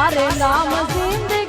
તારે નામ નાખી